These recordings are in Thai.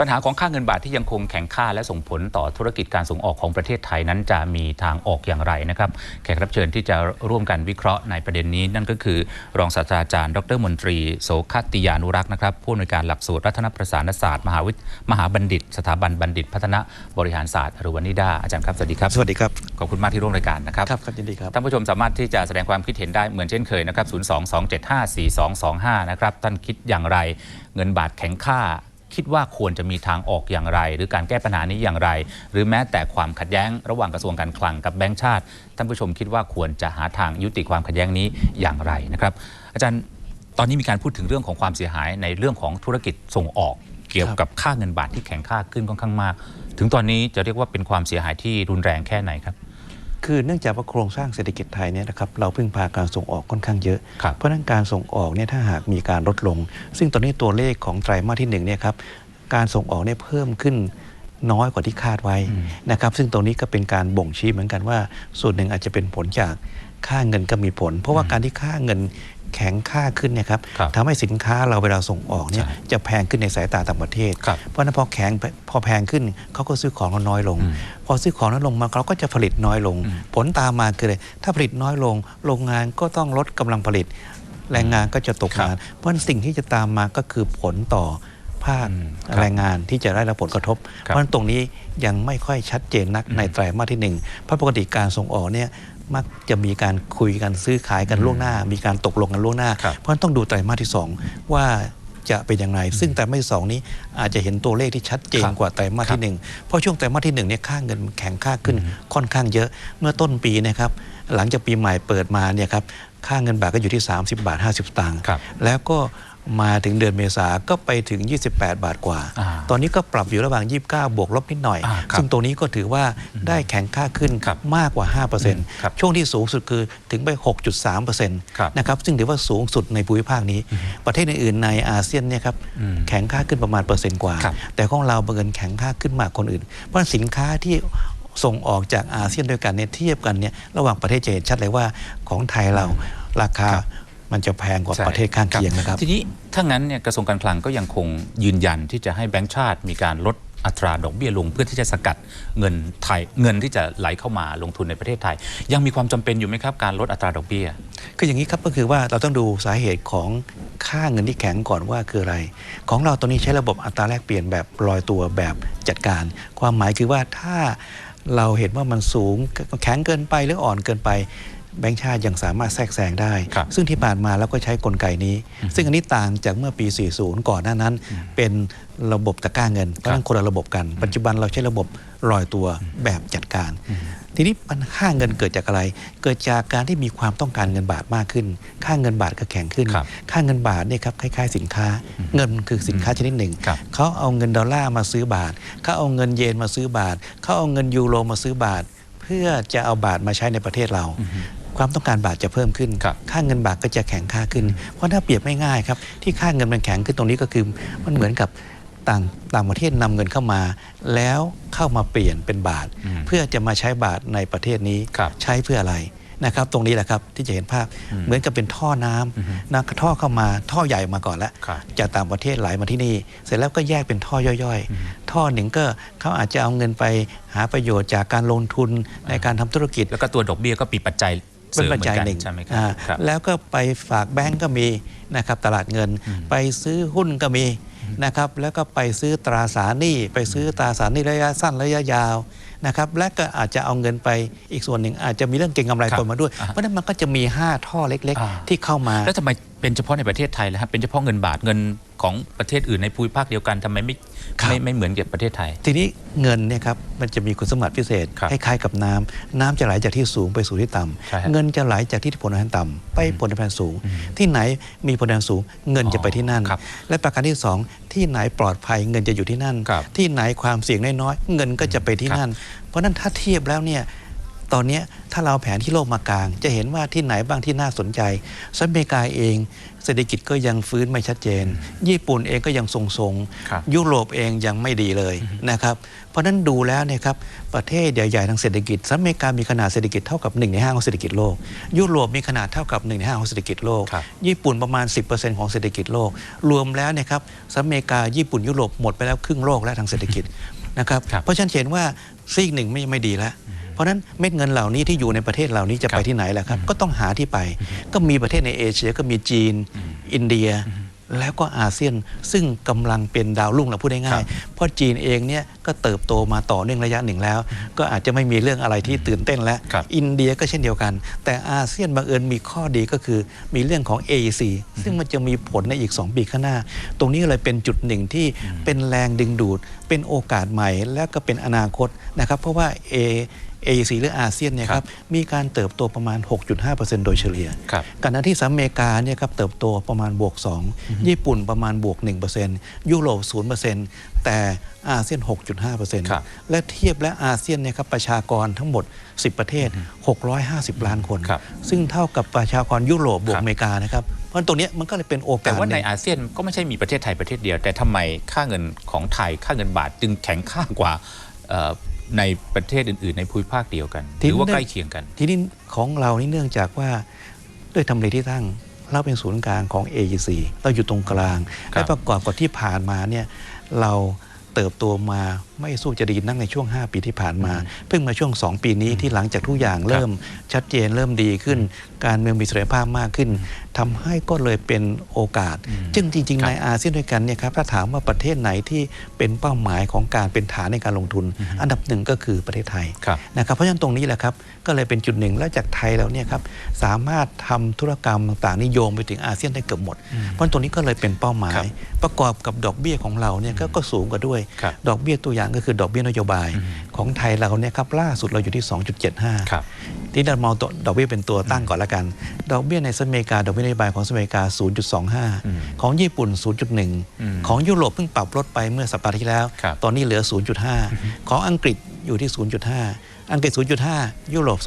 ปัญหาของค่าเงินบาทที่ยังคงแข็งค่าและส่งผลต่อธุรกิจการส่งออกของประเทศไทยนั้นจะมีทางออกอย่างไรนะครับ แขกรับเชิญที่จะร่วมกันวิเคราะห์ในประเด็นนี้นั่นก็คือ รองศาสตราจารย์ ดรมนตรี โสคัตติยานุรักษ์นะครับผู้อำนวยการหลักสูตรรัฐนประสานศาสตร์มหาวิทมหาบัณฑิต สถาบันบัณฑิต พัฒนาบริหารศาสตร์หรือวานิดาอาจารย์ครับสวัสดีครับสวัสดีครับขอบคุณมากที่ร่วมรายการนะครับครับครับยินดีครับท่านผู้ชมสามารถที่จะแสดงความคิดเห็นได้เหมือนเช่นเคยนะครับ022754225นะครับท่านคิดอย่างไร เงินบาทแข็งค่า คิดว่าควรจะมีทางออกอย่างไร หรือการแก้ปัญหานี้อย่างไร หรือแม้แต่ความขัดแย้งระหว่างกระทรวงการคลังกับแบงก์ชาติ ท่านผู้ชมคิดว่าควรจะหาทางยุติความขัดแย้งนี้อย่างไรนะครับ อาจารย์ตอนนี้มีการพูดถึงเรื่องของความเสียหายในเรื่องของธุรกิจส่งออกเกี่ยวกับค่าเงินบาทที่แข็งค่าขึ้นค่อนข้างมาก ถึงตอนนี้จะเรียกว่าเป็นความเสียหายที่รุนแรงแค่ไหนครับ คือเนื่องจากว่าโครงสร้างเศรษฐกิจไทยเนี่ยนะครับเราพึ่งพาการส่งออกค่อนข้างเยอะครับเพราะฉะนั้นการส่งออกเนี่ยถ้าหากมีการลดลง ซึ่งตอนนี้ตัวเลขของไตรมาสที่หนึ่งเนี่ยครับการส่งออกเนี่ยเพิ่มขึ้นน้อยกว่าที่คาดไว้นะครับซึ่งตรงนี้ก็เป็นการบ่งชี้เหมือนกันว่า ส่วนหนึ่งอาจจะเป็นผลจากค่าเงินก็มีผล เพราะว่าการที่ค่าเงิน แข็งค่าขึ้นเนี่ยครับครับทำให้สินค้าเราเวลาส่งออกเนี่ยใช่จะแพงขึ้นในสายตาต่างประเทศ ครับเพราะฉะนั้นพอแข็งพอแพงขึ้นเขาก็ซื้อของเราน้อยลงอืมพอซื้อของน้อยลงมาเราก็จะผลิตน้อยลงอืมผลตามมาคืออะไรถ้าผลิตน้อยลง โรงงานก็ต้องลดกำลังผลิต แรงงานก็จะตกครับงาน เพราะฉะนั้นสิ่งที่จะตามมาก็คือผลต่อภาคอืมครับแรงงานที่จะได้รับผลกระทบครับเพราะฉะนั้นตรงนี้ยังไม่ค่อยชัดเจนนักอืมในไตรมาสที่หนึ่งเพราะปกติการส่งออกเนี่ย มักจะมีการคุยกันซื้อขายกันล่วงหน้า มีการตกลงกันล่วงหน้าครับเพราะฉะนั้นต้องดูไตรมาสที่สองว่าจะเป็นอย่างไร ซึ่งไตรมาสที่สองนี้อาจจะเห็นตัวเลขที่ชัดเจนครับกว่าไตรมาสที่หนึ่งเพราะช่วงไตรมาสที่หนึ่งเนี่ยค่าเงินแข็งค่าขึ้นค่อนข้างเยอะ เมื่อต้นปีนะครับหลังจากปีใหม่เปิดมาเนี่ยครับค่าเงินบาทก็อยู่ที่ 30 บาท 50สตางค์ครับแล้วก็ มาถึงเดือนเมษาก็ไปถึง 28 บาทกว่าอ่า ตอนนี้ก็ปรับอยู่ระหว่าง 29 บวกลบนิดหน่อยอ่าครับซึ่งตรงนี้ก็ถือว่าได้แข็งค่าขึ้นครับมากกว่าครับ5%ช่วงที่สูงสุดคือถึงไป 6.3%ครับนะครับ ซึ่งถือว่าสูงสุดในภูมิภาคนี้ ประเทศอื่นๆในอาเซียนเนี่ยครับอืมแข็งค่าขึ้นประมาณเปอร์เซ็นต์กว่าครับแต่ของเราบังเอิญแข็งค่าขึ้นมากคนอื่น เพราะฉะนั้นสินค้าที่ส่งออกจากอาเซียนด้วยกันเนี่ยเทียบกันเนี่ยระหว่างประเทศจะเห็นชัดเลยว่าของไทยเราราคาครับ มันจะแพงกว่าใช่ประเทศข้างเคียงนะครับ ทีนี้ถ้างั้นเนี่ยกระทรวงการคลังก็ยังคงยืนยันที่จะให้แบงก์ชาติมีการลดอัตราดอกเบี้ยลงเพื่อที่จะสกัดเงินไทยเงินที่จะไหลเข้ามาลงทุนในประเทศไทย ยังมีความจำเป็นอยู่ไหมครับการลดอัตราดอกเบี้ยคืออย่างนี้ครับก็คือว่าเราต้องดูสาเหตุของค่าเงินที่แข็งก่อนว่าคืออะไร ของเราตอนนี้ใช้ระบบอัตราแลกเปลี่ยนแบบลอยตัวแบบจัดการ ความหมายคือว่าถ้าเราเห็นว่ามันสูงแข็งเกินไปหรืออ่อนเกินไป แบงก์ชาติยังสามารถแทรกแซงได้ ครับซึ่งที่ผ่านมาเราก็ใช้กลไกนี้ ซึ่งอันนี้ต่างจากเมื่อปี 40 ก่อนหน้านั้น เป็นระบบตะกร้าเงินเพราะฉะนั้นคนละระบบกัน ปัจจุบันเราใช้ระบบลอยตัวแบบจัดการ ทีนี้ปัญหาค่าเงินเกิดจากอะไร เกิดจากการที่มีความต้องการเงินบาทมากขึ้น ค่าเงินบาทก็แข็งขึ้น ครับค่าเงินบาทเนี่ยครับคล้ายๆสินค้า เงินคือสินค้าชนิดหนึ่ง ครับ เขาเอาเงินดอลลาร์มาซื้อบาท เขาเอาเงินเยนมาซื้อบาท เขาเอาเงินยูโรมาซื้อบาท เพื่อจะเอาบาทมาใช้ในประเทศเรา ความต้องการบาทจะเพิ่มขึ้นครับค่าเงินบาทก็จะแข็งค่าขึ้น เพราะถ้าเปรียบไม่ง่ายครับ ที่ค่าเงินมันแข็งขึ้นตรงนี้ก็คือ มันเหมือนกับต่างต่างประเทศนำเงินเข้ามา แล้วเข้ามาเปลี่ยนเป็นบาทอืมเพื่อจะมาใช้บาทในประเทศนี้ครับใช้เพื่ออะไรนะครับตรงนี้แหละครับที่จะเห็นภาพเหมือนกับเป็นท่อน้ำอือฮึนะท่อเข้ามาท่อใหญ่มาก่อนแล้วครับจากต่างประเทศไหลมาที่นี่ เสร็จแล้วก็แยกเป็นท่อย่อยๆ ท่อหนึ่งก็เขาอาจจะเอาเงินไปหาประโยชน์จากการลงทุนในการทำธุรกิจ แล้วก็ตัวดอกเบี้ยก็ปีปัจจัย เสเป็นริมปัจเหมือจัยนกันหนึ่งใช่ไหมครัอ่าครับแล้วก็ไปฝากแบงก์ก็มีนะครับตลาดเงินอืมไปซื้อหุ้นก็มีนะครับแล้วก็ไปซื้อตราสารหนี้ ไปซื้อตราสารหนี้ระยะสั้นระยะยาว นะครับและก็อาจจะเอาเงินไปอีกส่วนหนึ่งอาจจะมีเรื่องเก็งกำไรครับปนมาด้วยอ่าเพราะฉะนั้นมันก็จะมี 5 ท่อเล็กอ่าๆที่เข้ามา แล้วทำไมเป็นเฉพาะในประเทศไทยล่ะครับเป็นเฉพาะเงินบาทเงินของประเทศอื่นในภูมิภาคเดียวกันทำไมไม่ครับไม่ไม่เหมือนกับประเทศไทย ทีนี้เงินเนี่ยครับมันจะมีคุณสมบัติพิเศษครับคล้ายๆกับน้ำน้ำจะไหลจากที่สูงไปสู่ที่ต่ำใช่ฮะเงินจะไหลจากที่ผลตอบแทนต่ำไปผลตอบแทนสูง ที่ไหนมีผลตอบแทนสูง เงินจะไปที่นั่นครับและประการที่สอง ที่ไหนปลอดภัยเงินจะอยู่ที่นั่นครับที่ไหนความเสี่ยงน้อยๆเงินก็จะไปที่ครับนั่น เพราะฉะนั้นถ้าเทียบแล้วเนี่ย ตอนเนี้ยถ้าเราเอาแผนที่โลกมากลาง จะเห็นว่าที่ไหนบ้างที่น่าสนใจสหรัฐอเมริกาเองเศรษฐกิจก็ยังฟื้นไม่ชัดเจน ญี่ปุ่นเองก็ยังทรงครับๆยุโรปเองยังไม่ดีเลยนะครับ เพราะฉะนั้นดูแล้วเนี่ยครับประเทศใหญ่ๆทางเศรษฐกิจสหรัฐอเมริกามีขนาดเศรษฐกิจเท่ากับ1ใน5ของเศรษฐกิจโลก ยุโรปมีขนาดเท่ากับ1ใน5ของเศรษฐกิจโลกครับญี่ปุ่นประมาณ 10%ของเศรษฐกิจโลก รวมแล้วเนี่ยครับสหรัฐอเมริกาญี่ปุ่นยุโรปหมดไปแล้วครึ่งโลกแล้วทางเศรษฐกิจ นะครับครับเพราะฉะนั้นเห็นว่าซีกหนึ่งไม่ไม่ดีแล้วเพราะฉะนั้นเม็ดเงินเหล่านี้ที่อยู่ในประเทศเหล่านี้จะครัไปบที่ไหนล่ะครับ ก็ต้องหาที่ไป ก็มีประเทศในเอเชียก็มีจีน อินเดีย แล้วก็อาเซียนซึ่งกำลังเป็นดาวรุ่งเราพูดได้ครัง่ายบเพราะจีนเองเนี่ยก็เติบโตมาต่อเนื่องระยะหนึ่งแล้ว ก็อาจจะไม่มีเรื่องอะไรที่ตื่นเต้นแล้วครับอินเดียก็เช่นเดียวกัน แต่อาเซียนบังเอิญมีข้อดีก็คือมีเรื่องของ AEC ซึ่งมันจะมีผลในอีก 2 ปีข้างหน้า ตรงนี้เลยเป็นจุดหนึ่งที่เป็นแรงดึงดูด เป็นโอกาสใหม่และก็เป็นอนาคตนะครับเพราะว่า A AEC หรืออาเซียนเนี่ยครับมีการเติบโตประมาณ 6.5%โดยเฉลี่ยครับขณะที่สหรัฐอเมริกาเนี่ยครับเติบโตประมาณบวก 2 ญี่ปุ่นประมาณบวก 1%ยุโรป 0%แต่อาเซียน 6.5%ครับและเทียบและอาเซียนเนี่ยครับประชากรทั้งหมด 10 ประเทศ 650 ล้านคนครับซึ่งเท่ากับประชากรยุโรปบวคกรับอเมริกานะครับเพราะฉะนั้นตรงเนี้ยมันก็เลยเป็นโอกาแต่สว่าในหงอาเซียนก็ไม่ใช่มีประเทศไทยประเทศเดียว แต่ทำไมค่าเงินของไทยค่าเงินบาทจึงแข็งค่ากว่าเอ่อ ในประเทศอื่น ๆ ในภูมิภาคเดียวกันหรือว่าใกล้เคียงกัน ทีนี้ของเรานี่เนื่องจากว่าด้วยทำเลที่ตั้งเราเป็นศูนย์กลางของ AEC เราอยู่ตรงกลางครับและประกอบกับที่ผ่านมาเนี่ยเรา เติบโตมาไม่สู้จะดีนักในช่วง 5 ปีที่ผ่านมา เพิ่งมาช่วง 2 ปีนี้ที่หลังจากทุกอย่างเริ่มชัดเจนเริ่มดีขึ้น การเมืองมีเสถียรภาพมากขึ้นทำให้ก็เลยเป็นโอกาสอืมซึ่งจริงครัๆบในอาเซียนด้วยกันเนี่ยครับถ้าถามว่าประเทศไหนที่เป็นเป้าหมายของการเป็นฐานในการลงทุน อันดับหนึ่งก็คือประเทศไทยครับนะครับเพราะฉะนั้นตรงนี้แหละครับก็เลยเป็นจุดหนึ่งแล้วจากไทยแล้วเนี่ยครับสามารถทำธุรกรรมต่างๆนิโยงไปถึงอาเซียนได้เกือบหมด เพราะฉะนั้นตรงนี้ก็เลยเป็นเป้าหมาครัยบประกอบกับดอกเบี้ยของเราเนี่ยก็ก็สูงกว่าด้วยครับดอกเบี้ยตัวอย่างก็คือดอกเบี้ยนโยบายอืมของไทยเราเนี่ยครับล่าสุดเราอยู่ที่ 2.75ครับที่เรามองตัวดอกเบี้ยเป็นตัวตั้งก่อนละกัน ดอกเบี้ยในสหรัฐอเมริกาดอกเบี้ยนโยบายของสหรัฐอเมริกาอืม0.25 ของญี่ปุ่นม0.1 ของยุโรปเพิ่งปรับลดไปเมื่อสัปดาห์ที่แล้วครับตอนนี้เหลือ 0.5 ของอังกฤษอยู่ที่ 0.5 อังกฤษ 0.5 ยุโรป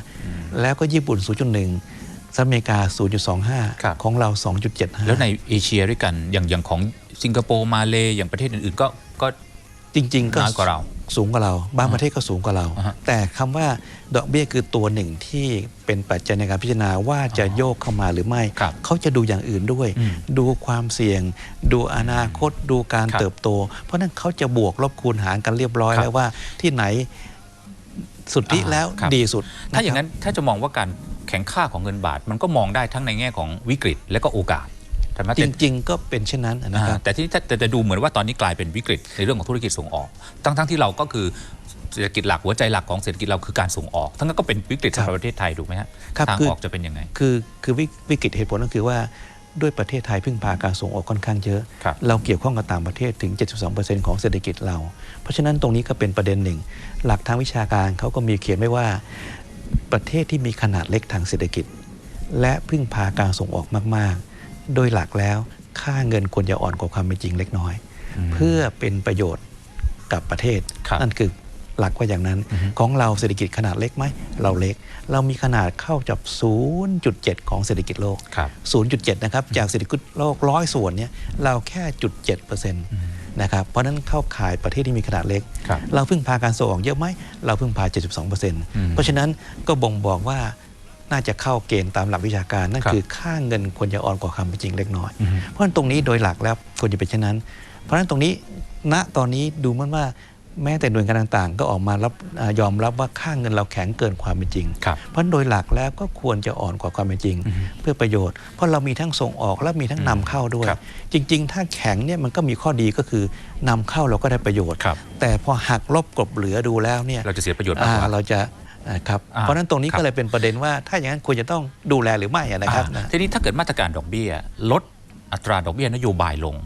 0.5 แล้วก็ญี่ปุ่น 0.1สหรัฐอเมริกาครับ0.25 ของเรา 2.75 แล้วในเอเชียด้วยกัน อย่างอย่างของสิงคโปร์ มาเลอย่างประเทศอื่น ๆ ก็ ก็จริง ๆ ก็น้อยกว่าเรา สูงกว่าเรา บางประเทศก็สูงกว่าเรา อ่าฮะ แต่คำว่าดอกเบี้ยคือตัวหนึ่งที่เป็นปัจจัยในการพิจารณาว่าจะโยกเข้ามาหรือไม่ ครับ เขาจะดูอย่างอื่นด้วย อืมดูความเสี่ยง ดูอนาคต ดูการครับเติบโต เพราะฉะนั้นเขาจะบวกลบคูณหารกันเรียบร้อยครับแล้วว่าที่ไหนสุดที่อ่าแล้วครับ ดีสุดถ้าอย่างะครับนั้นถ้าจะมองว่าการแข็งค่าของเงินบาท มันก็มองได้ทั้งในแง่ของวิกฤตและก็โอกาสใช่ไหม จแต่ริง ๆ ก็เป็นเช่นนั้นนะครับอ่าแต่ที่ถ้าแต่จะดูเหมือนว่าตอนนี้กลายเป็นวิกฤตในเรื่องของธุรกิจส่งออก ทั้งทั้งที่เราก็คือเศรษฐกิจหลักหัวใจหลักของเศรษฐกิจเราคือการส่งออก ทั้งนั้นก็เป็นวิกฤตครัสำบหรับประเทศไทยถูกไหมฮะครับทางคือออกจะเป็นยังไง คือคือวิวิกฤตเหตุผลก็คือว่าด้วยประเทศไทยพึ่งพาการส่งออกค่อนข้างเยอะครับเราเกี่ยวข้องกับต่างประเทศถึง 72%ของเศรษฐกิจเรา เพราะฉะนั้นตรงนี้ก็เป็นประเด็นหนึ่ง หลักทางวิชาการเขาก็มีเขียนไว้ว่าประเทศที่มีขนาดเล็กทางเศรษฐกิจ และพึ่งพาการส่งออกมากๆ โดยหลักแล้วค่าเงินควรจะอ่อนกว่าความเป็นจริงเล็กน้อยอืมเพื่อเป็นประโยชน์กับประเทศครับนั่นคือหลักว่าอย่างนั้นอือฮึของเราเศรษฐกิจขนาดเล็กไหม เราเล็ก เรามีขนาดเข้าจับ 0.7 ของเศรษฐกิจโลกครับ0.7 นะครับ จากเศรษฐกิจโลกร้อยส่วนเนี่ยเราแค่จุด7เปอร์เซ็นต์นะครับเพราะฉะนั้นเข้าข่ายประเทศที่มีขนาดเล็กครับเราพึ่งพาการส่งออกเยอะไหมเราพึ่งพา 72เปอร์เซ็นต์อืมเพราะฉะนั้นก็บ่งบอกว่า น่าจะเข้าเกณฑ์ตามหลักวิชาการ นั่นครับคือค่าเงินควรจะอ่อนกว่าความเป็นจริงเล็กน้อยอือฮึเพราะฉะนั้นตรงนี้โดยหลักแล้วควรจะเป็นเช่นนั้น เพราะฉะนั้นตรงนี้ณตอนนี้ดูเหมันว่าแม้แต่หน่วยงานต่างๆ ก็ออกมารับอายอมรับว่าค่าเงินเราแข็งเกินความเป็นจริงครับเพราะโดยหลักแล้วก็ควรจะอ่อนกว่าความเป็นจริงอือฮึเพื่อประโยชน์ เพราะเรามีทั้งส่งออกและมีทั้งนำเข้าด้วยครับจริง ๆ ถ้าแข็งเนี่ยมันก็มีข้อดีก็คือนำเข้าเราก็ได้ประโยชน์ครับแต่พอหักลบกลบเหลือดูแล้วเนี่ยเราจะเสียประโยชน์มากกว่าอ่าเราจะ อ่าครับอ่าเพราะฉะนั้นตรงนี้ครับก็เลยเป็นประเด็นว่า ถ้าอย่างนั้นควรจะต้องดูแลหรือไม่อะนะครับอ่านะทีนี้ถ้าเกิดมาตรการดอกเบี้ย ลดอัตราดอกเบี้ยนโยบายลง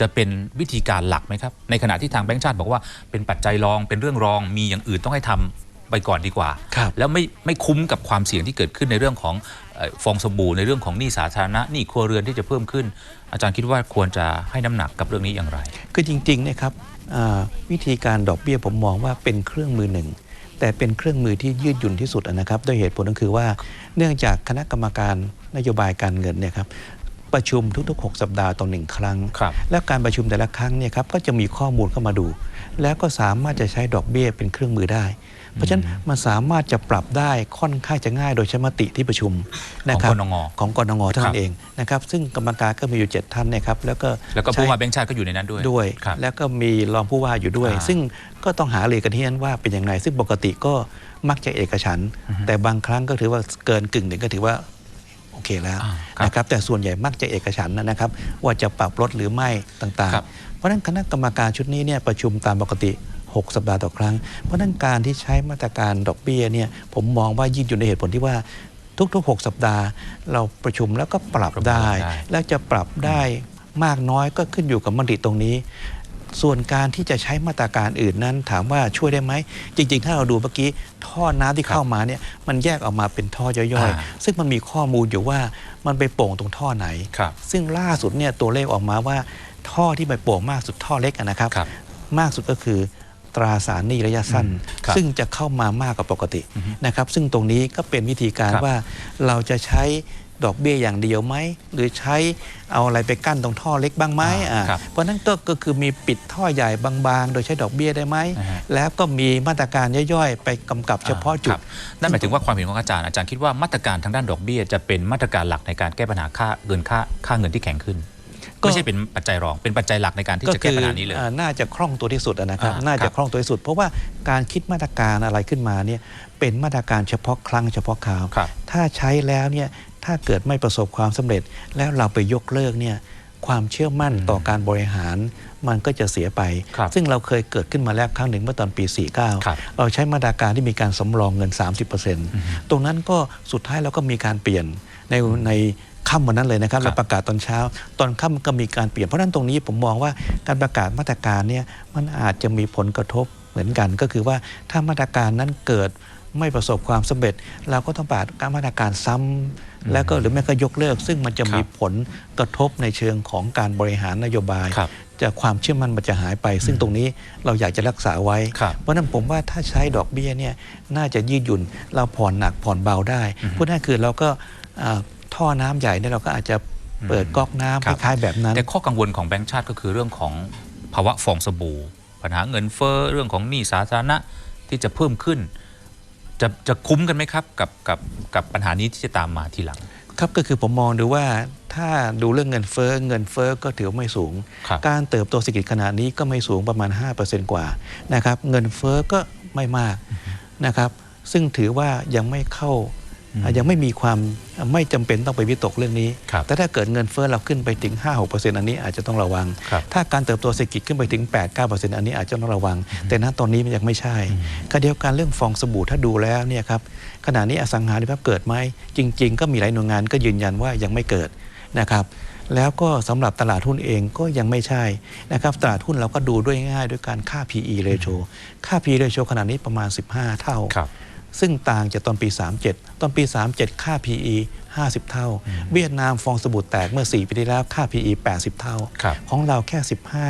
จะเป็นวิธีการหลักไหมครับ ในขณะที่ทางแบงก์ชาติบอกว่าเป็นปัจจัยรองเป็นเรื่องรองมีอย่างอื่นต้องให้ทำไปก่อนดีกว่าครับแล้วไม่ไม่คุ้มกับความเสี่ยงที่เกิดขึ้นในเรื่องของเอ่อฟองสบู่ในเรื่องของหนี้สาธารณะหนี้ครัวเรือนที่จะเพิ่มขึ้น อาจารย์คิดว่าควรจะให้น้ำหนักกับเรื่องนี้อย่างไร คือจริงๆเนี่ยครับอ่าวิธีการดอกเบี้ยผมมองว่าเป็นเครื่องมือหนึ่ง แต่เป็นเครื่องมือที่ยืดหยุ่นที่สุดนะครับด้วยเหตุผลก็คือว่า เนื่องจากคณะกรรมการนโยบายการเงินเนี่ยครับประชุมทุกๆ 6 สัปดาห์ต่อหนึ่งครั้งครับแล้วการประชุมแต่ละครั้งเนี่ยครับก็จะมีข้อมูลเข้ามาดู แล้วก็สามารถจะใช้ดอกเบี้ยเป็นเครื่องมือได้ เพราะฉะนั้นมันสามารถจะปรับได้ค่อนข้างจะง่ายโดยใช้มติที่ประชุมนะครับของกนงของกนงเท่าครันั้บนเองนะครับซึ่งกรรมการก็มีอยู่ 7 ท่านนะครับแล้วก็แล้วก็ใช้ผู้ว่าแบงค์ชาติก็อยู่ในนั้นด้วยด้วยครับแล้วก็มีรองผู้ว่าอยู่ด้วยอ่าซึ่งก็ต้องหาเลยกันที่นั้นว่าเป็นอย่างไรซึ่งปกติก็มักจะเอกฉันท์แต่บางครั้งก็ถือว่าเกินกึ่งหนึ่งก็ถือว่าโอเคแล้วอ่าครับนะครับแต่ส่วนใหญ่มักจะเอกฉันท์นะครับ ว่าจะปรับลดหรือไม่ต่างครับๆเพราะฉะนั้นคณะกรรมการชุดนี้เนี่ยประชุมตามปกติ 6 สัปดาห์ต่อครั้ง เพราะฉะนั้นการที่ใช้มาตรการดอกเบี้ยเนี่ยผมมองว่ายืดอยู่ในเหตุผลที่ว่าทุกๆ 6 สัปดาห์ เราประชุมแล้วก็ปรับประเมินได้ได้ แล้วจะปรับได้มากน้อยก็ขึ้นอยู่กับมติตรงนี้ ส่วนการที่จะใช้มาตรการอื่นนั้น ถามว่าช่วยได้ไหม จริง ๆ ถ้าเราดูเมื่อกี้ท่อน้ำที่เข้ามาเนี่ยมันแยกออกมาเป็นท่อย่อยอ่าๆซึ่งมันมีข้อมูลอยู่ว่ามันไปโป่งตรงท่อไหนครับซึ่งล่าสุดเนี่ยตัวเลขออกมาว่าท่อที่ไปโป่งมากสุดท่อเล็กอะนะครับครับ มากสุดก็คือ ตราสารหนี้ระยะสั้นอืมครับซึ่งจะเข้ามามากกว่าปกตินะครับซึ่งตรงนี้ก็เป็นวิธีการครับว่าเราจะใช้ดอกเบี้ยอย่างเดียวไหม หรือใช้เอาอะไรไปกั้นตรงท่อเล็กบ้างไหมอ่าอ่าครับเพราะฉะนั้นก็ก็คือมีปิดท่อใหญ่บางๆ โดยใช้ดอกเบี้ยได้ไหมอ่าฮะแล้วก็มีมาตรการย่อยๆ ไปกำกับเฉพาะจุคดรับนั่นหมายถึงว่าความเห็นของอาจารย์อาจารย์คิดว่ามาตรการทางด้านดอกเบี้ยจะเป็นมาตรการหลักในการแก้ปัญหาค่าเงินค่าค่าเงินที่แข็งขึ้นก็ ไม่ใช่เป็นปัจจัยรองเป็นปัจจัยหลักในการที่จะแก้ปัญหานี้เลยอ่าน่าจะคล่องตัวที่สุดอะนะครับอ่าน่าครัจะบคล่องตัวที่สุด เพราะว่าการคิดมาตรการอะไรขึ้นมาเนี่ยเป็นมาตรการเฉพาะครั้งเฉพาะคราวครับถ้าใช้แล้วเนี่ยถ้าเกิดไม่ประสบความสำเร็จ แล้วเราไปยกเลิกเนี่ยความเชื่อมั่นต่อการบริหารมันก็จะเสียไปครับซึ่งเราเคยเกิดขึ้นมาแล้วครั้งหนึ่งเมื่อตอนปีครับ49 เราใช้มาตรการที่มีการสำรองเงิน 30%ตรงนั้นก็สุดท้ายเราก็มีการเปลี่ยนในใน ค่ำวันนั้นเลยนะครับครับเราประกาศตอนเช้า ตอนค่ำก็มีการเปลี่ยนเพราะฉะนั้นตรงนี้ผมมองว่าการประกาศมาตรการเนี่ยมันอาจจะมีผลกระทบเหมือนกันก็คือว่าถ้ามาตรการนั้นเกิดไม่ประสบความสำเร็จ เราก็ต้องปฏิการมาตรการซ้ำแล้วก็หรือไม่ก็ยกเลิก ซึ่งมันจะมีผลกระทบในเชิงของการบริหารนโยบายครับจะความเชื่อมั่นมันจะหายไป ซึ่งตรงนี้เราอยากจะรักษาไว้ครับเพราะฉะนั้นผมว่าถ้าใช้ดอกเบี้ยเนี่ยน่าจะยืดหยุ่นเราผ่อนหนักผ่อนเบาได้พูดง่ายๆคือเราก็อ่า ท่อน้ำใหญ่เนี่ยเราก็อาจจะเปิดก๊อกน้ำครัคล้ายๆแบบนั้น แต่ข้อกังวลของแบงก์ชาติก็คือเรื่องของภาวะฟองสบู่ ปัญหาเงินเฟ้อเรื่องของหนี้สาธารณะที่จะเพิ่มขึ้น จะจะคุ้มกันไหมครับกับกับกับปัญหานี้ที่จะตามมาทีหลัง ครับก็คือผมมองดูว่าถ้าดูเรื่องเงินเฟ้อเงินเฟ้อก็ถือว่าไม่สูงครับการเติบโตเศรษฐกิจขนาดนี้ก็ไม่สูงประมาณ 5%กว่านะครับเงินเฟ้อก็ไม่มากนะครับซึ่งถือว่ายังไม่เข้าอะ ยังไม่มีความไม่จำเป็นต้องไปวิตกเรื่องนี้ครับแต่ถ้าเกิดเงินเฟ้อเราขึ้นไปถึง 5-6%อันนี้อาจจะต้องระวังครับถ้าการเติบโตเศรษฐกิจขึ้นไปถึง 8-9%อันนี้อาจจะต้องระวัง แต่ณตอนนี้มันยังไม่ใช่ขณะเดียวกันเรื่องฟองสบู่ถ้าดูแล้วเนี่ยครับขณะนี้อสังหาริมทรัพย์เกิดไหมจริง ๆ ก็มีหลายหน่วยงานก็ยืนยันว่ายังไม่เกิดนะครับแล้วก็สำหรับตลาดหุ้นเองก็ยังไม่ใช่นะครับตลาดหุ้นเราก็ดูด้วยง่ายด้วยการค่า PE ratio ค่า PE ratio ขณะนี้ประมาณ 15 เท่าครับ ซึ่งต่างจากตอนปี 37 ตอนปี 37 ค่า PE 50 เท่า เวียดนามฟองสบู่แตกเมื่อ 4 ปีที่แล้วค่า PE 80 เท่าครับของเราแค่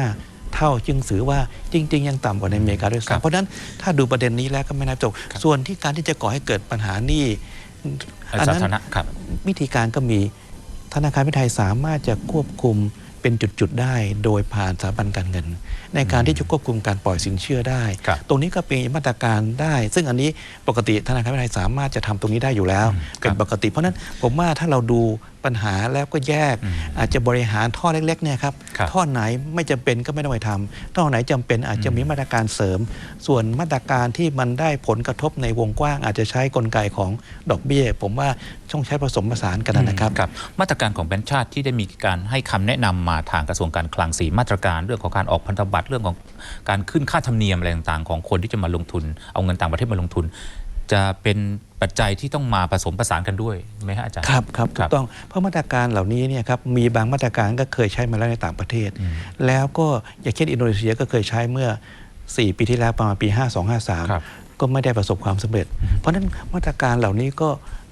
15 เท่าจึงถือว่าจริง ๆ ยังต่ำกว่าในอเมริกาด้วยครับซ้ำเพราะฉะนั้นถ้าดูประเด็นนี้แล้วก็ไม่น่าจบ ส่วนที่การที่จะก่อให้เกิดปัญหาหนี้อันสานั้นธารณะครับวิธีการก็มีธนาคารแห่งประเทศไทยสามารถจะควบคุม เป็นจุดๆได้โดยผ่านสถาบันการเงิน ในการที่จะควบคุมการปล่อยสินเชื่อได้ครับตรงนี้ก็เป็นมาตรการได้ ซึ่งอันนี้ปกติธนาคารแห่งประเทศไทยสามารถจะทำตรงนี้ได้อยู่แล้ว เป็นปกติ เพราะฉะนั้นผมว่าถ้าเราดูปัญหาแล้วก็แยก อาจจะบริหารท่อเล็กๆเนี่ยครับครับท่อไหนไม่จำเป็นก็ไม่ต้องไปทำท่อไหนจำเป็นอาจจะมีมาตรการเสริม ส่วนมาตรการที่มันได้ผลกระทบในวงกว้าง อาจจะใช้กลไกของดอกเบี้ย ผมว่าต้องใช้ผสมผสานกันนะครับครับมาตรการของแบงก์ชาติที่ได้มีการให้คำแนะนำมาทางกระทรวงการคลังสีมาตรการ เรื่องของการออกพันธบัตรเรื่องของการขึ้นค่าธรรมเนียมอะไรต่างๆ ของคนที่จะมาลงทุน เอาเงินต่างประเทศมาลงทุน จะเป็นปัจจัยที่ต้องมาผสมผสานกันด้วยไหมฮะอาจารย์ครับครับคถูรับกต้องเพราะมาตรการเหล่านี้เนี่ยครับมีบางมาตรการก็เคยใช้มาแล้วในต่างประเทศ แล้วก็อย่างเช่นอินโดนีเซียก็เคยใช้เมื่อ 4 ปีที่แล้วประมาณปีครับ5253 ก็ไม่ได้ประสบความสำเร็จ เพราะฉะนั้นมาตรการเหล่านี้ก็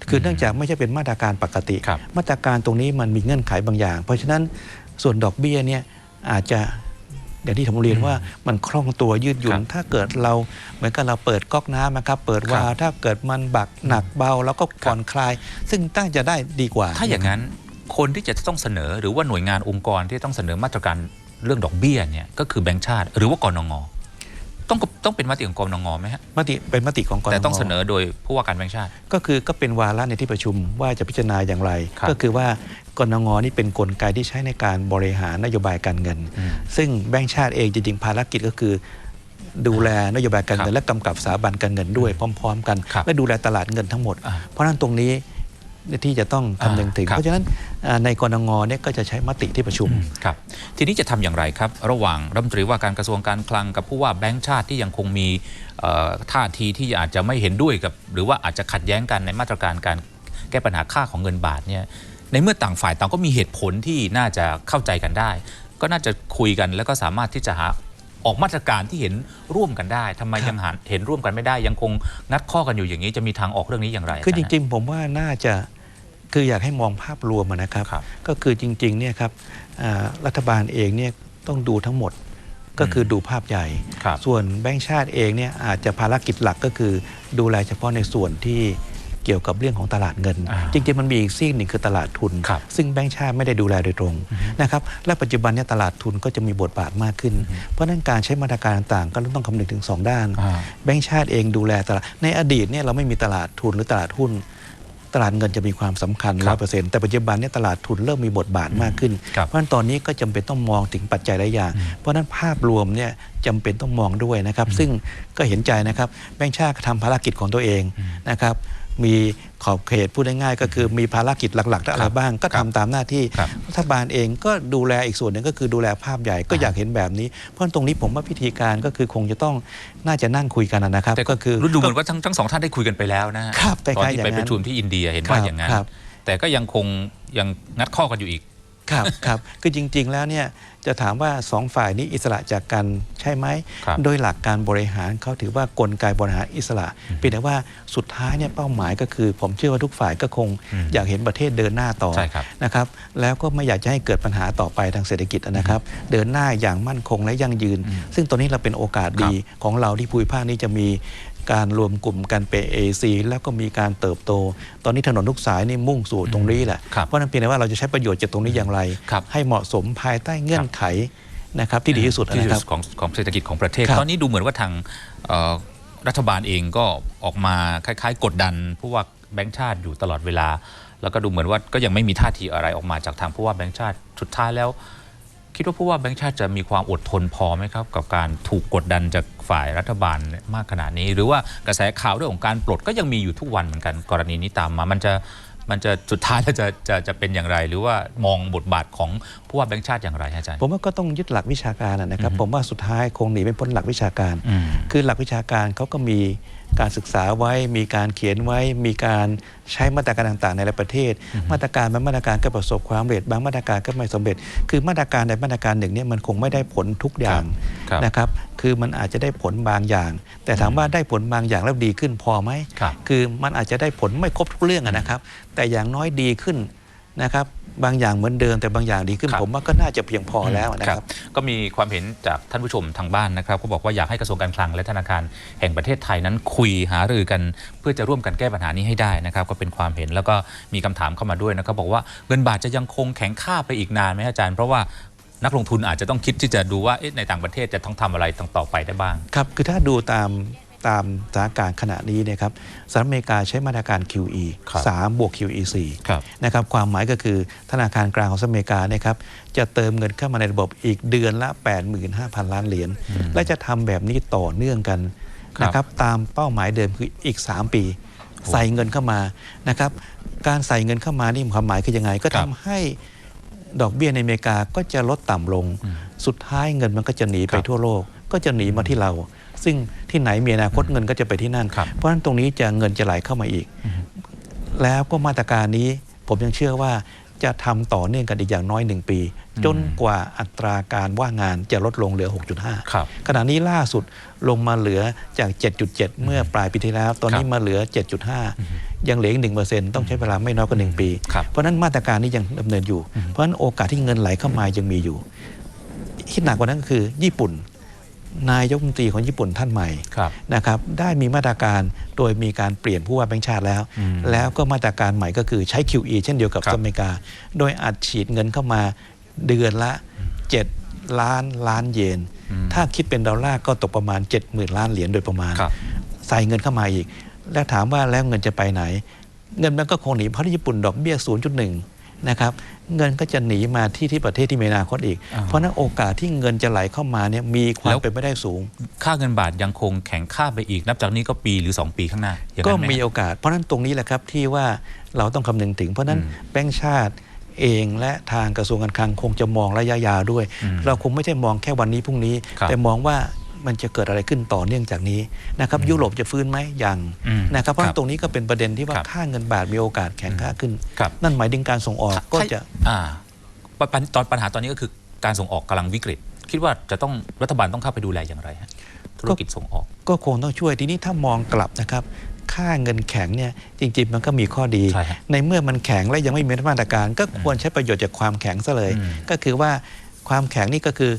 คือเนื่องจากไม่ใช่เป็นมาตรการปกติครับมาตรการตรงนี้มันมีเงื่อนไขบางอย่าง เพราะฉะนั้น ส่วนดอกเบี้ยเนี่ยอาจจะอย่างที่ผมเรียนว่ามันคล่องตัวยืดหยุ่คนรับถ้าเกิดเราเหมือนกับเราเปิดก๊อกน้ำนะครับ เปิดวาล์วครับถ้าเกิดมันบักหนักเบา แล้วก็ผ่อนคลาย ซึ่งตั้งจะได้ดีกว่า ถ้าอย่างนั้นคนที่จะต้องเสนอหรือว่าหน่วยงานองค์กรที่ต้องเสนอมาตรการเรื่องดอกเบี้ยเนี่ยก็คือแบงก์ชาติ หรือว่ากรนง ต้องต้องเป็นมติของกรนงไหมฮะมติเป็นมติของกรแต่ต้องงเสนอโดยผู้ว่าการแบงก์ชาติ ก็คือก็เป็นวาระในที่ประชุมว่าจะพิจารณาอย่างไรครับก็คือว่ากรงนี่เป็นกลไกที่ใช้ในการบริหารนโยบายการเงินอืมซึ่งแบงก์ชาติเองจริงๆภารกิจก็คือ ดูแลนโยบายการเงิครันบและกำกับสถาบันการเงินด้วยพร้อม ๆ กันครับและดูแลตลาดเงินทั้งหมดอ่าเพราะฉะนั้นตรงนี้ ที่จะต้องคำนึงถึงอ่าครับเพราะฉะนั้นอ่าในกรงเนี่ยก็จะใช้มติที่ประชุมครับทีนี้จะทำอย่างไรครับ ระหว่างรัฐมนตรีว่าการกระทรวงการคลังกับผู้ว่าแบงก์ชาติที่ยังคงมีเอ่อท่าทีที่อาจจะไม่เห็นด้วยกับ หรือว่าอาจจะขัดแย้งกันในมาตรการการแก้ปัญหาค่าของเงินบาทเนี่ยในเมื่อต่างฝ่ายต่างก็มีเหตุผลที่น่าจะเข้าใจกันได้ ก็น่าจะคุยกันแล้วก็สามารถที่จะหาออกมาตรการที่เห็นร่วมกันได้ทำไมครับยังหาเห็นร่วมกันไม่ได้ ยังคงงัดข้อกันอยู่อย่างนี้จะมีทางออกเรื่องนี้อย่างไร คือจาย์ริง ๆ ผมว่าน่าจะ คืออยากให้มองภาพรวมอะนะครับครับ ก็คือจริงๆเนี่ยครับอ่ารัฐบาลเองเนี่ยต้องดูทั้งหมดก็คือดูภาพใหญ่ครับส่วนแบงก์ชาติเองเนี่ยอาจจะภารกิจหลักก็คือดูแลเฉพาะในส่วนที่เกี่ยวกับเรื่องของตลาดเงินอ่าจริงๆ มันมีอีกซีกหนึ่งคือตลาดทุนครับซึ่งแบงก์ชาติไม่ได้ดูแลโดยตรงนะครับและปัจจุบันเนี่ยตลาดทุนก็จะมีบทบาทมากขึ้น เพราะฉะนั้นการใช้มาตรการต่างๆ ก็ต้องคำนึงถึงสองด้านอ่าแบงก์ชาติเองดูแลตลาดในอดีตเนี่ยเราไม่มีตลาดทุนหรือตลาดหุ้น ตลาดเงินจะมีความสำคัญครัร้อบยเปอร์เซ็นต์แต่ปัจจุบันเนี่ยตลาดทุนเริ่มมีบทบาทมากขึ้นครับเพราะฉะนั้นตอนนี้ก็จำเป็นต้องมองถึงปัจจัยหลายอย่าง เพราะฉะนั้นภาพรวมเนี่ยจำเป็นต้องมองด้วยนะครับ ซึ่งก็เห็นใจนะครับแบงก์ชาติก็ทำภารกิจของตัวเองนะครับ มีขอบเขตพูดง่ายๆก็คือมีภารกิจหลักๆอะไรครับบ้าง ก็ครัทำบตามหน้าที่ครับรัฐบาลเองก็ดูแลอีกส่วนหนึ่งก็คือดูแลภาพใหญ่ก็อ่าอยากเห็นแบบนี้ เพราะฉะนั้นตรงนี้ผมว่าพิธีการก็คือคงจะต้องน่าจะนั่งคุยกันนะครับแต่ก็คือรู้ดูเหมือนว่าทั้งทั้งสองท่านได้คุยกันไปแล้วนะฮะครับคล้ายๆตอนที่อย่างไปนั้นประชุมที่อินเดียเห็นว่าครับอย่างนั้นครับแต่ก็ยังคงยังงัดข้อกันอยู่อีก ครับครับคือจริง ๆ แล้วเนี่ยจะถามว่าสองฝ่ายนี้อิสระจากกันใช่ไหม ครับโดยหลักการบริหารเขาถือว่ากลไกบริหารอิสระเพียงแต่ว่าสุดท้ายเนี่ยเป้าหมายก็คือ ผมเชื่อว่าทุกฝ่ายก็คงอืมอยากเห็นประเทศเดินหน้าต่อใช่ครับ นะครับแล้วก็ไม่อยากจะให้เกิดปัญหาต่อไปทางเศรษฐกิจนะครับ เดินหน้าอย่างมั่นคงและยั่งยืนอืมซึ่งตอนนี้เราเป็นโอกาสดีของเราที่ภูมิภาคนี้จะมี การรวมกลุ่มกันเป็นเอซีแล้วก็มีการเติบโต ตอนนี้ถนนทุกสายนี่มุ่งสู่ตรงนี้แหละครับเพราะฉะนั้นเพียงแต่ว่าเราจะใช้ประโยชน์จากตรงนี้อย่างไรครับให้เหมาะสมภายใต้เงื่อนไขนะครับที่ดีที่สุดที่นะครับของของเศรษฐกิจของประเทศครับตอนนี้ดูเหมือนว่าทางเอ่อรัฐบาลเองก็ออกมาคล้ายๆ กดดันผู้ว่าแบงค์ชาติอยู่ตลอดเวลา แล้วก็ดูเหมือนว่าก็ยังไม่มีท่าทีอะไรออกมาจากทางผู้ว่าแบงค์ชาติสุดท้ายแล้ว คิดว่าผู้ว่าแบงค์ชาติจะมีความอดทนพอไหมครับ กับการถูกกดดันจากฝ่ายรัฐบาลมากขนาดนี้ หรือว่ากระแสข่าวเรื่องของการปลดก็ยังมีอยู่ทุกวันเหมือนกันกรณีนี้ตามมา มันจะมันจะสุดท้ายแล้วจะจะจะเป็นอย่างไร หรือว่ามองบทบาทของผู้ว่าแบงค์ชาติอย่างไรฮะอาจารย์ ผมว่าก็ต้องยึดหลักวิชาการนะครับ ผมว่าสุดท้ายคงหนีไม่พ้นหลักวิชาการอืมคือหลักวิชาการเขาก็มี การศึกษาไว้ มีการเขียนไว้ มีการใช้มาตรการต่างๆ ในหลายประเทศ มาตรการบางมาตรการก็ประสบความสำเร็จ บางมาตรการก็ไม่สำเร็จ คือมาตรการใดมาตรการหนึ่งเนี่ยมันคงไม่ได้ผลทุกอย่างครับนะครับ คือมันอาจจะได้ผลบางอย่าง แต่ถามว่าได้ผลบางอย่างแล้วดีขึ้นพอไหมครับคือมันอาจจะได้ผลไม่ครบทุกเรื่องอะนะครับ แต่อย่างน้อยดีขึ้น นะครับบางอย่างเหมือนเดิมแต่บางอย่างดีขึ้นครับผมว่าก็น่าจะเพียงพอแล้วนะครับ ก็มีความเห็นจากท่านผู้ชมทางบ้านนะครับก็บอกว่าอยากให้กระทรวงการคลังและธนาคารแห่งประเทศไทยนั้นคุยหารือกัน เพื่อจะร่วมกันแก้ปัญหานี้ให้ได้นะครับก็เป็นความเห็นแล้วก็มีคำถามเข้ามาด้วยนะครับบอกว่าเงินบาทจะยังคงแข็งค่าไปอีกนานไหมอาจารย์เพราะว่านักลงทุนอาจจะต้องคิดที่จะดูว่าเอ๊ะในต่างประเทศจะต้องทำอะไรต่อไปได้บ้างครับคือถ้าดูตาม ตามสถานการณ์ขณะนี้เนะครับสหรัฐอเมริกาใช้มาตรการ QE ครับ3บวก QE 4ครับนะครับความหมายก็คือธนาคารกลางของสหรัฐอเมริกาเนะครับจะเติมเงินเข้ามาในระบบอีกเดือนละ 85,000 ล้านเหรียญและจะทำแบบนี้ต่อเนื่องกันครับนะครับตามเป้าหมายเดิมคืออีก 3 ปี ใส่เงินเข้ามานะครับการใส่เงินเข้ามานี่ความหมายคือยังไง ก็ครัทำบให้ดอกเบี้ยในอเมริกาก็จะลดต่ำลง สุดท้ายเงินมันก็จะหนีไปครับทั่วโลก ก็จะหนีมาที่เรา ซึ่งที่ไหนมีอนาคตเงินก็จะไปที่นั่นครับเพราะฉะนั้นตรงนี้จะเงินจะไหลเข้ามาอีก แล้วก็มาตรการนี้ผมยังเชื่อว่าจะทำต่อเนื่องกันอีกอย่างน้อยหนึ่งปี จนกว่าอัตราการว่างงานจะลดลงเหลือ 6.5ครับขณะนี้ล่าสุดลงมาเหลือจาก 7.7 เมื่อปลายปีที่แล้ว ตอนนี้ครับมาเหลือ 7.5 ยังเหลืออีก1%ต้องใช้เวลาไม่น้อยกว่า1ปีครับเพราะฉะนั้นมาตรการนี้ยังดำเนินอยู่ เพราะฉะนั้นโอกาสที่เงินไหลเข้ามายังมีอยู่ ที่หนักกว่านั้นก็คือ ญี่ปุ่น นายกรัฐมนตรีของญี่ปุ่นท่านใหม่ครับนะครับได้มีมาตรการโดยมีการเปลี่ยนผู้ว่าแบงค์ชาติแล้วอืมแล้วก็มาตรการใหม่ก็คือใช้ QE เช่นเดียวกับครับสหรัฐอเมริกา โดยอัดฉีดเงินเข้ามาเดือนละ 7 ล้านล้านเยนอืมถ้าคิดเป็นดอลลาร์ก็ตกประมาณ 70,000 ล้านเหรียญโดยประมาณครับใส่เงินเข้ามาอีก แล้วถามว่าแล้วเงินจะไปไหน เงินมันก็คงหนีเพราะที่ญี่ปุ่นดอกเบี้ย 0.1นะครับ เงินก็จะหนีมาที่ที่ประเทศที่มีอนาคตอีกอ่าเพราะฉะนั้นโอกาสที่เงินจะไหลเข้ามาเนี่ยมีควาแล้มวเป็นไปได้สูง ค่าเงินบาทยังคงแข็งค่าไปอีก นับจากนี้ก็ปีหรือ 2 ปีข้างหน้าอย่างก็นั้นไหมีโอกาส เพราะฉะนั้นตรงนี้แหละครับที่ว่าเราต้องคำนึงถึง เพราะฉะนั้นอืมแบงก์ชาติเองและทางกระทรวงการคลังคงจะมองระยะยาวด้วยอืมเราคงไม่ใช่มองแค่วันนี้พรุ่งนี้ครับแต่มองว่า มันจะเกิดอะไรขึ้นต่อเนื่องจากนี้นะครับยุโรปจะฟื้นไหมยังอืมนะครับเพราะฉะครันั้บนตรงนี้ก็เป็นประเด็นที่ว่าครับค่าเงินบาทมีโอกาสแข็งค่าขึ้นครับนั่นหมายถึงการส่งออกก็จะอ่าปัญปัญตอนปัญหาตอนนี้ก็คือการส่งออกกำลังวิกฤต คิดว่าจะต้องรัฐบาลต้องเข้าไปดูแลอย่างไรฮะธุรกิจส่งออก ก็คงต้องช่วยทีนี้ถ้ามองกลับนะครับค่าเงินแข็งเนี่ยจริงๆ มันก็มีข้อดีใช่ฮะในเมื่อมันแข็งและยังไม่มีมาตรการ ก็ควรใช้ประโยชน์จากความแข็งซะเลยอืมก็คือว่า ความแข็งนี่ก็คือ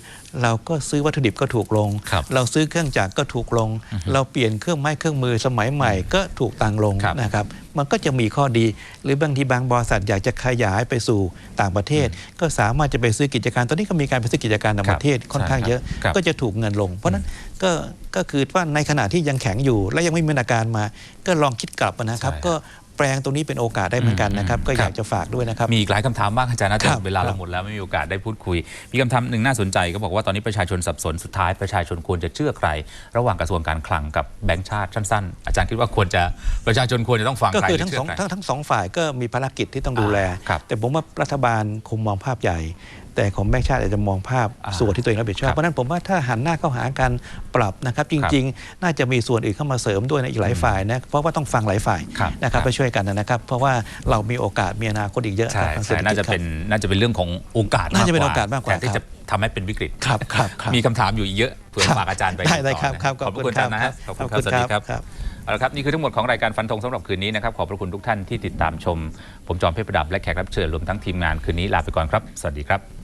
เราก็ซื้อวัตถุดิบก็ถูกลงครับเราซื้อเครื่องจักรก็ถูกลง เราเปลี่ยนเครื่องไม้เครื่องมือสมัยใหม่ก็ถูกตังลงครับนะครับมันก็จะมีข้อดี หรือบางทีบางบริษัทอยากจะขยายไปสู่ต่างประเทศ ก็สามารถจะไปซื้อกิจการ ตอนนี้ก็มีการไปซื้อกิจการต่างประเทศค่อนข้างเยอะครับก็จะถูกเงินลง เพราะฉะนั้นก็ก็คือว่าในขณะที่ยังแข็งอยู่ และยังไม่มีอาการมา ก็ลองคิดกลับนะครับใช่ก็ แปลงตรงนี้เป็นโอกาสได้เหมือนกันนะครับอืมก็คอรับยากจะฝากด้วยนะครับ มีอีกหลายคำถามมากอาจารย์นะคแต่รับเวลาครัเราบหมดแล้วไม่มีโอกาสได้พูดคุย มีคำถามหนึ่งน่าสนใจก็บอกว่าตอนนี้ประชาชนสับสนสุดท้ายประชาชนควรจะเชื่อใคร ระหว่างกระทรวงการคลังกับแบงก์ชาติสั้นๆ อาจารย์คิดว่าควรจะประชาชนควรจะต้องฟังก็ใครคือหรืทั้งเชื่สองใครทั้งทั้งสองฝ่ายก็มีภารกิจที่ต้องดูแลอ่าครับแต่ผมว่ารัฐบาลคงมองภาพใหญ่ แต่ของแบงค์ชาติอาจจะมองภาพอ่าส่วนที่ตัวเองรับผิดชอครับบเพราะฉะนั้นผมว่าถ้าหันหน้าเข้าหากันปรับนะครับจริง ๆ น่าจะมีส่วนอื่นเข้ามาเสริมด้วยนะอีกหลายฝ่ายนะเพราะว่าต้องฟังหลายฝ่ายครับนะครับครับไปช่วยกันนะครับ เพราะว่าเรามีโอกาสมีอนาคตอีกเยอะใช่ครับทางเศรษใช่ฐกิน่าจะครับเป็นน่าจะเป็นเรื่องของโอกาสน่าจะเป็นโอกาสมากกว่าแทนที่ครัจะบทำให้เป็นวิกฤตครับครับครับมีคำถามอยู่อีกเยอะเผื่อฝากอาจารย์ไปได้ได้ต่อครับนะครับขอบพระคุณอาจารย์นะฮะขอบคุณครับสวัสดีครับครับเอาละครับนี่คือทั้งหมดของรายการฟันธงสำหรับคืนนี้นะครับขอบพระคุณทุกท่านที่ติดตามชม ผมจอมเพชรประดับและแขกรับเชิญรวมทั้งทีมงานคืนนี้ลาไปก่อนครับ สวัสดีครับ